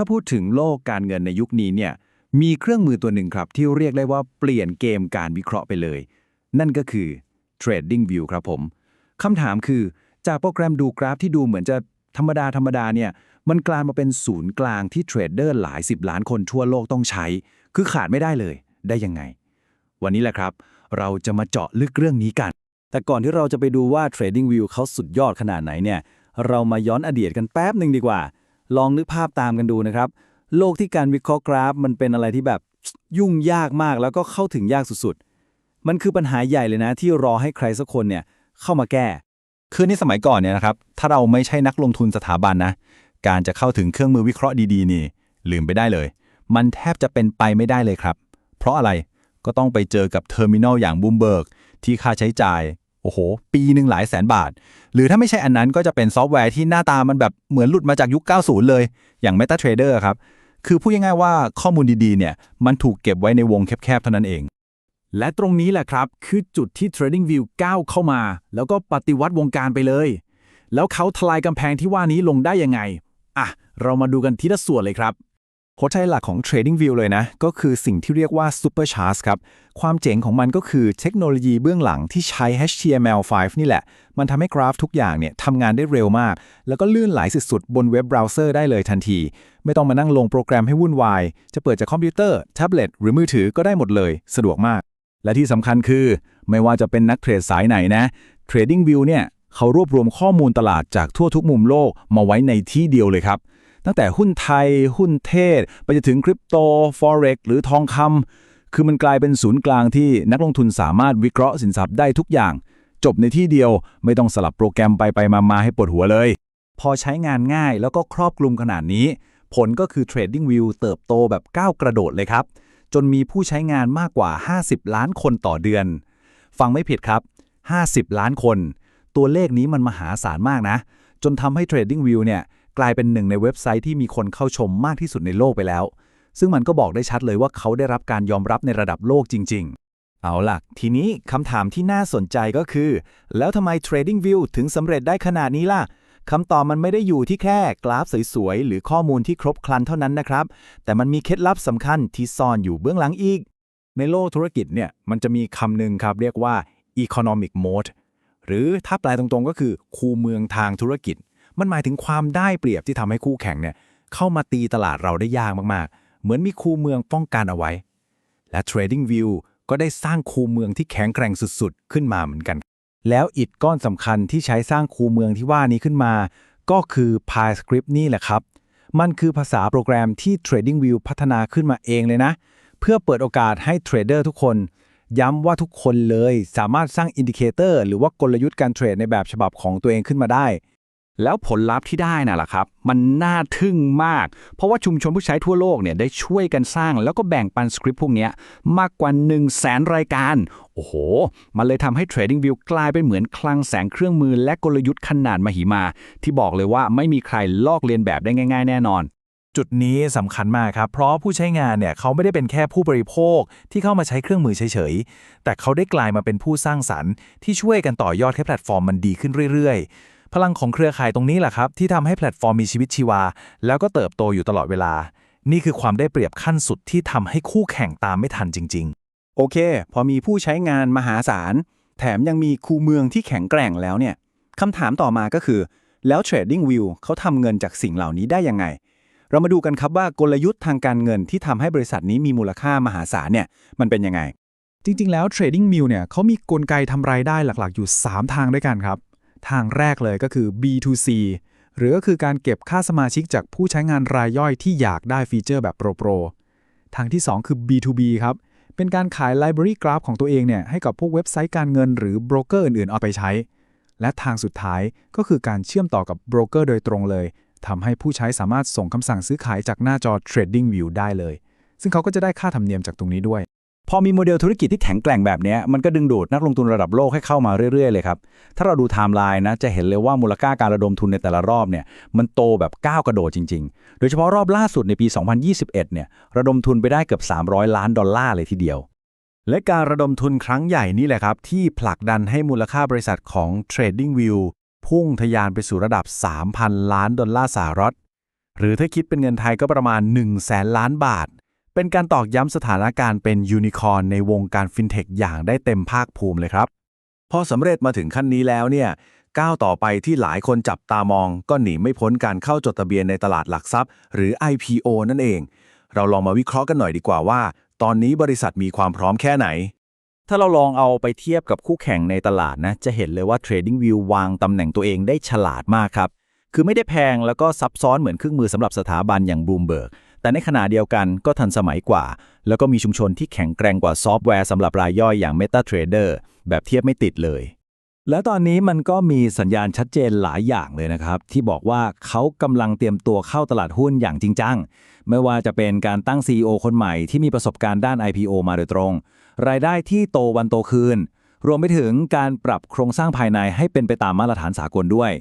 ถ้าพูดถึงโลกการเงินในยุคนี้เนี่ยมีเครื่องมือตัวหนึ่งครับ ที่เรียกได้ว่าเปลี่ยนเกมการวิเคราะห์ไปเลย นั่นก็คือ Trading View ครับผมคำถามคือ จากโปรแกรมดูกราฟที่ดูเหมือนจะธรรมดาธรรมดาเนี่ยมันกลายมาเป็นศูนย์กลางที่เทรดเดอร์หลายสิบล้านคนทั่วโลกต้องใช้ คือขาดไม่ได้เลยได้ยังไง วันนี้แหละครับ เราจะมาเจาะลึกเรื่องนี้กัน แต่ก่อนที่เราจะไปดูว่า Trading View เขาสุดยอดขนาดไหนเนี่ยเรามาย้อนอดีตกันแป๊บหนึ่งดีกว่า ลองนึกภาพตามกันดูนะครับ โลกที่การวิเคราะห์กราฟ มันเป็นอะไรที่แบบยุ่งยากมากแล้วก็เข้าถึงยากสุดๆ มันคือปัญหาใหญ่เลยนะ ที่รอให้ใครสักคนเนี่ยเข้ามาแก้ คือในสมัยก่อนเนี่ยนะครับ ถ้าเราไม่ใช่นักลงทุนสถาบันนะ การจะเข้าถึงเครื่องมือวิเคราะห์ดีๆนี่ ลืมไปได้เลย มันแทบจะเป็นไปไม่ได้เลยครับ เพราะอะไรก็ต้องไปเจอกับเทอร์มินอลอย่างบูมเบิร์กที่ค่าใช้จ่าย อ้โห ปีหนึ่งหลายแสนบาท หรือถ้าไม่ใช่อันนั้นก็จะเป็นซอฟต์แวร์ที่หน้าตามันแบบเหมือนหลุดมาจากยุค 90 เลย อย่าง MetaTrader ครับ คือพูดง่ายๆว่าข้อมูลดีๆเนี่ยมันถูกเก็บไว้ในวงแคบๆเท่านั้นเอง และตรงนี้แหละครับ คือจุดที่ TradingView ก้าวเข้ามา แล้วก็ปฏิวัติวงการไปเลย แล้วเขาทลายกำแพงที่ว่านี้ลงได้ยังไงอะเรามาดูกันทีละส่วนเลยครับ หัวใจหลักของ TradingView เลยนะ ก็คือสิ่งที่เรียกว่า Supercharts ครับ ความเจ๋งของมันก็คือเทคโนโลยีเบื้องหลังที่ใช้ HTML5 นี่แหละ มันทำให้กราฟทุกอย่างเนี่ยทำงานได้เร็วมาก แล้วก็ลื่นไหลสุดๆ บนเว็บเบราว์เซอร์ได้เลยทันที ไม่ต้องมานั่งลงโปรแกรมให้วุ่นวาย จะเปิดจากคอมพิวเตอร์ แท็บเล็ตหรือมือถือก็ได้หมดเลย สะดวกมาก และที่สำคัญคือ ไม่ว่าจะเป็นนักเทรดสายไหนนะ TradingView เนี่ยเขารวบรวมข้อมูลตลาดจากทั่วทุกมุมโลกมาไว้ในที่เดียวเลยครับ ตั้งแต่หุ้นไทย หุ้นเทศ ไปจนถึงคริปโต Forex หรือทองคำคือมันกลายเป็นศูนย์กลางที่นักลงทุนสามารถวิเคราะห์สินทรัพย์ได้ทุกอย่าง จบในที่เดียวไม่ต้องสลับโปรแกรมไปไปมามาให้ปวดหัวเลย พอใช้งานง่ายแล้วก็ครอบคลุมขนาดนี้ ผลก็คือ TradingView เติบโตแบบก้าวกระโดดเลยครับ จนมีผู้ใช้งานมากกว่า 50 ล้านคนต่อเดือน ฟังไม่ผิดครับ 50 ล้านคน ตัวเลขนี้มันมหาศาลมากนะ จนทำให้ TradingView เนี่ย กลายเป็นหนึ่งในเว็บไซต์ที่มีคนเข้าชมมากที่สุดในโลกไปแล้ว ซึ่งมันก็บอกได้ชัดเลยว่าเขาได้รับการยอมรับในระดับโลกจริง ๆ เอาล่ะ ทีนี้คำถามที่น่าสนใจก็คือ แล้วทำไม TradingView ถึงสำเร็จได้ขนาดนี้ล่ะคำตอบมันไม่ได้อยู่ที่แค่กราฟสวยๆ หรือข้อมูลที่ครบครันเท่านั้นนะครับ แต่มันมีเคล็ดลับสำคัญที่ซ่อนอยู่เบื้องหลังอีก ในโลกธุรกิจเนี่ยมันจะมีคำหนึ่งครับเรียกว่า economic mode หรือถ้าแปลตรงๆก็คือ คูเมืองทางธุรกิจ มันหมายถึงความได้เปรียบที่ทำให้คู่แข่งเนี่ยเข้ามาตีตลาดเราได้ยากมากๆ เหมือนมีคูเมืองป้องกันเอาไว้ และ TradingView ก็ได้สร้างคูเมืองที่แข็งแกร่งสุดๆ ขึ้นมาเหมือนกัน แล้วอิฐก้อนสำคัญที่ใช้สร้างคูเมืองที่ว่านี้ขึ้นมา ก็คือ PyScript นี่แหละครับ มันคือภาษาโปรแกรมที่ TradingView พัฒนาขึ้นมาเองเลยนะ เพื่อเปิดโอกาสให้เทรดเดอร์ทุกคน ย้ำว่าทุกคนเลยสามารถสร้างอินดิเคเตอร์หรือว่ากลยุทธ์การเทรดในแบบฉบับของตัวเองขึ้นมาได้ แล้วผลลัพธ์ที่ได้น่ะล่ะครับ มันน่าทึ่งมาก เพราะว่าชุมชนผู้ใช้ทั่วโลกเนี่ยได้ช่วยกันสร้างแล้วก็แบ่งปันสคริปต์พวกนี้มากกว่า 1 0 0 0 0แสนรายการ โอ้โห มันเลยทำให้ TradingView กลายเป็นเหมือนคลังแสงเครื่องมือและกลยุทธ์ขนาดมหึมา ที่บอกเลยว่าไม่มีใครลอกเลียนแบบได้ง่าย ๆ แน่นอนจุดนี้สำคัญมากครับ เพราะผู้ใช้งานเนี่ยเขาไม่ได้เป็นแค่ผู้บริโภคที่เข้ามาใช้เครื่องมือเฉยๆ แต่เขาได้กลายมาเป็นผู้สร้างสรรค์ที่ช่วยกันต่อยอดให้แพลตฟอร์มมันดีขึ้นเรื่อยๆ พลังของเครือข่ายตรงนี้แหละครับ ที่ทำให้แพลตฟอร์มมีชีวิตชีวา แล้วก็เติบโตอยู่ตลอดเวลา นี่คือความได้เปรียบขั้นสุดที่ทำให้คู่แข่งตามไม่ทันจริง ๆ โอเค พอมีผู้ใช้งานมหาศาล แถมยังมีคูเมืองที่แข็งแกร่งแล้วเนี่ยคำถามต่อมาก็คือ แล้ว TradingView เขาทำเงินจากสิ่งเหล่านี้ได้ยังไง เรามาดูกันครับว่ากลยุทธ์ทางการเงินที่ทำให้บริษัทนี้มีมูลค่ามหาศาลเนี่ยมันเป็นยังไง จริง ๆ แล้ว Trading View เนี่ยเขามีกลไกทำรายได้หลักๆ อยู่ 3 ทางด้วยกันครับ ทางแรกเลยก็คือ B2C หรือก็คือการเก็บค่าสมาชิกจากผู้ใช้งานรายย่อยที่อยากได้ฟีเจอร์แบบโปรโปรทางที่ 2 คือ B2B ครับ เป็นการขาย Library Graph ของตัวเองเนี่ยให้กับพวกเว็บไซต์การเงินหรือโบรกเกอร์อื่นๆ เอาไปใช้ และทางสุดท้ายก็คือการเชื่อมต่อกับโบรกเกอร์โดยตรงเลยทำให้ผู้ใช้สามารถส่งคำสั่งซื้อขายจากหน้าจอ Trading View ได้เลย ซึ่งเขาก็จะได้ค่าธรรมเนียมจากตรงนี้ด้วย พอมีโมเดลธุรกิจที่แข็งแกร่งแบบนี้มันก็ดึงดูดนักลงทุนระดับโลกให้เข้ามาเรื่อยๆเลยครับ ถ้าเราดูไทม์ไลน์นะจะเห็นเลยว่ามูลค่าการระดมทุนในแต่ละรอบเนี่ยมันโตแบบก้าวกระโดดจริง ๆ โดยเฉพาะรอบล่าสุดในปี 2021 เนี่ยระดมทุนไปได้เกือบ 300 ล้านดอลลาร์เลยทีเดียว และการระดมทุนครั้งใหญ่นี่แหละครับ ที่ผลักดันให้มูลค่าบริษัทของ TradingView พุ่งทะยานไปสู่ระดับ 3,000 ล้านดอลลาร์สหรัฐหรือถ้าคิดเป็นเงินไทยก็ประมาณ 1 0 0 0 0แสนล้านบาท เป็นการตอกย้ำสถานการณ์เป็นยูนิคอร์นในวงการฟินเทคอย่างได้เต็มภาคภูมิเลยครับ พอสำเร็จมาถึงขั้นนี้แล้วเนี่ยก้าวต่อไปที่หลายคนจับตามอง ก็หนีไม่พ้นการเข้าจดทะเบียนในตลาดหลักทรัพย์ หรือ IPO นั่นเอง เราลองมาวิเคราะห์กันหน่อยดีกว่าว่า ตอนนี้บริษัทมีความพร้อมแค่ไหน ถ้าเราลองเอาไปเทียบกับคู่แข่งในตลาดนะ จะเห็นเลยว่า TradingView วางตำแหน่งตัวเองได้ฉลาดมากครับ คือไม่ได้แพงแล้วก็ซับซ้อนเหมือนเครื่องมือสำหรับสถาบันอย่าง Bloomberg แต่ในขณะเดียวกันก็ทันสมัยกว่า แล้วก็มีชุมชนที่แข็งแกร่งกว่าซอฟต์แวร์สำหรับรายย่อยอย่าง MetaTrader แบบเทียบไม่ติดเลย แล้วตอนนี้มันก็มีสัญญาณชัดเจนหลายอย่างเลยนะครับ ที่บอกว่าเขากำลังเตรียมตัวเข้าตลาดหุ้นอย่างจริงจัง ไม่ว่าจะเป็นการตั้ง CEO คนใหม่ที่มีประสบการณ์ด้าน IPO มาโดยตรง รายได้ที่โตวันโตคืนรวมไปถึงการปรับโครงสร้างภายในให้เป็นไปตามมาตรฐานสากลด้วย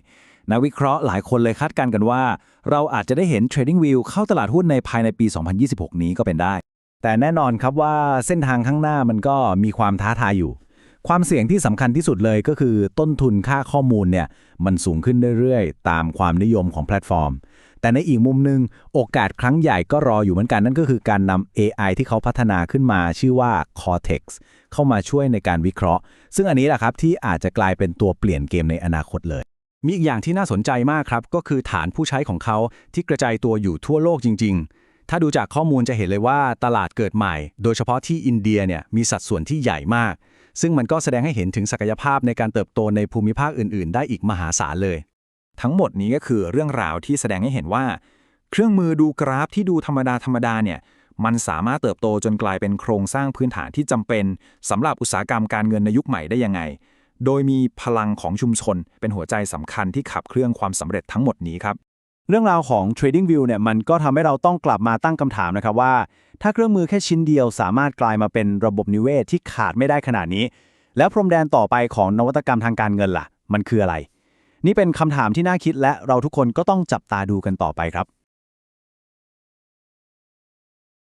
นักวิเคราะห์หลายคนเลยคาดการณ์กันว่า เราอาจจะได้เห็น TradingView เข้าตลาดหุ้นในภายในปี 2026 นี้ก็เป็นได้ แต่แน่นอนครับว่าเส้นทางข้างหน้ามันก็มีความท้าทายอยู่ ความเสี่ยงที่สำคัญที่สุดเลยก็คือต้นทุนค่าข้อมูลเนี่ยมันสูงขึ้นเรื่อยๆ ตามความนิยมของแพลตฟอร์ม แต่ในอีกมุมหนึงโอกาสครั้งใหญ่ก็รออยู่เหมือนกันนั่นก็คือการนำ AI ที่เขาพัฒนาขึ้นมาชื่อว่า Cortex เข้ามาช่วยในการวิเคราะห์ ซึ่งอันนี้แหละครับที่อาจจะกลายเป็นตัวเปลี่ยนเกมในอนาคตเลย มีอีกอย่างที่น่าสนใจมากครับ ก็คือฐานผู้ใช้ของเขาที่กระจายตัวอยู่ทั่วโลกจริง ๆ ถ้าดูจากข้อมูลจะเห็นเลยว่าตลาดเกิดใหม่ โดยเฉพาะที่อินเดียเนี่ยมีสัดส่วนที่ใหญ่มาก ซึ่งมันก็แสดงให้เห็นถึงศักยภาพในการเติบโตในภูมิภาคอื่น ๆ ได้อีกมหาศาลเลย ทั้งหมดนี้ก็คือเรื่องราวที่แสดงให้เห็นว่า เครื่องมือดูกราฟที่ดูธรรมดาธรรมดาเนี่ยมันสามารถเติบโตจนกลายเป็นโครงสร้างพื้นฐานที่จำเป็นสำหรับอุตสาหกรรมการเงินในยุคใหม่ได้ยังไง โดยมีพลังของชุมชน เป็นหัวใจสำคัญที่ขับเคลื่อนความสำเร็จทั้งหมดนี้ครับ เรื่องราวของ TradingView เนี่ยมันก็ทำให้เราต้องกลับมาตั้งคำถามนะครับว่า ถ้าเครื่องมือแค่ชิ้นเดียวสามารถกลายมาเป็นระบบนิเวศที่ขาดไม่ได้ขนาดนี้ แล้วพรมแดนต่อไปของนวัตกรรมทางการเงินล่ะ มันคืออะไร นี่เป็นคำถามที่น่าคิดและเราทุกคนก็ต้องจับตาดูกันต่อไปครับ